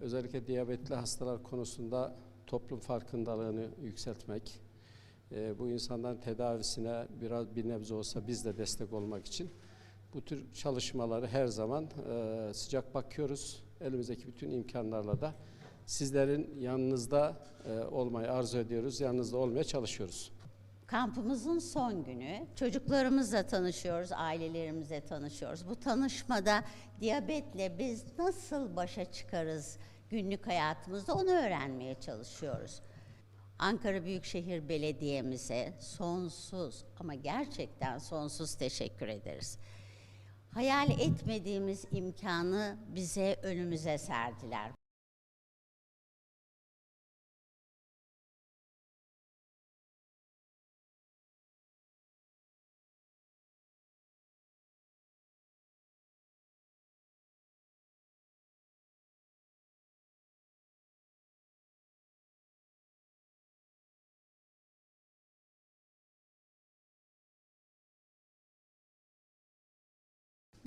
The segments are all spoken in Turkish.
Özellikle diyabetli hastalar konusunda toplum farkındalığını yükseltmek, e, bu insanların tedavisine biraz bir nebze olsa biz de destek olmak için bu tür çalışmaları her zaman e, sıcak bakıyoruz. Elimizdeki bütün imkanlarla da sizlerin yanınızda e, olmayı arzu ediyoruz, yanınızda olmaya çalışıyoruz. Kampımızın son günü. Çocuklarımızla tanışıyoruz, ailelerimizle tanışıyoruz. Bu tanışmada diyabetle biz nasıl başa çıkarız günlük hayatımızda onu öğrenmeye çalışıyoruz. Ankara Büyükşehir Belediye'mize sonsuz ama gerçekten sonsuz teşekkür ederiz. Hayal etmediğimiz imkanı bize önümüze serdiler.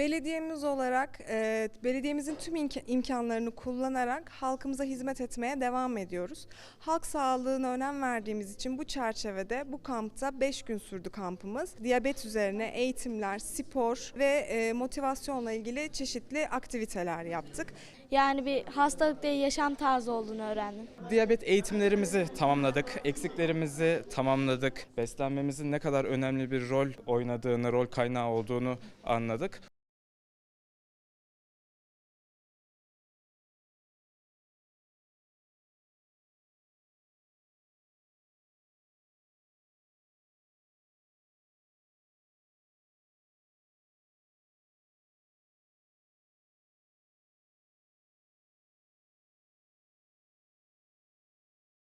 Belediyemiz olarak e, belediyemizin tüm imka- imkanlarını kullanarak halkımıza hizmet etmeye devam ediyoruz. Halk sağlığına önem verdiğimiz için bu çerçevede bu kampta 5 gün sürdü kampımız. Diyabet üzerine eğitimler, spor ve e, motivasyonla ilgili çeşitli aktiviteler yaptık. Yani bir hastalık değil yaşam tarzı olduğunu öğrendim. Diyabet eğitimlerimizi tamamladık, eksiklerimizi tamamladık. Beslenmemizin ne kadar önemli bir rol oynadığını, rol kaynağı olduğunu anladık.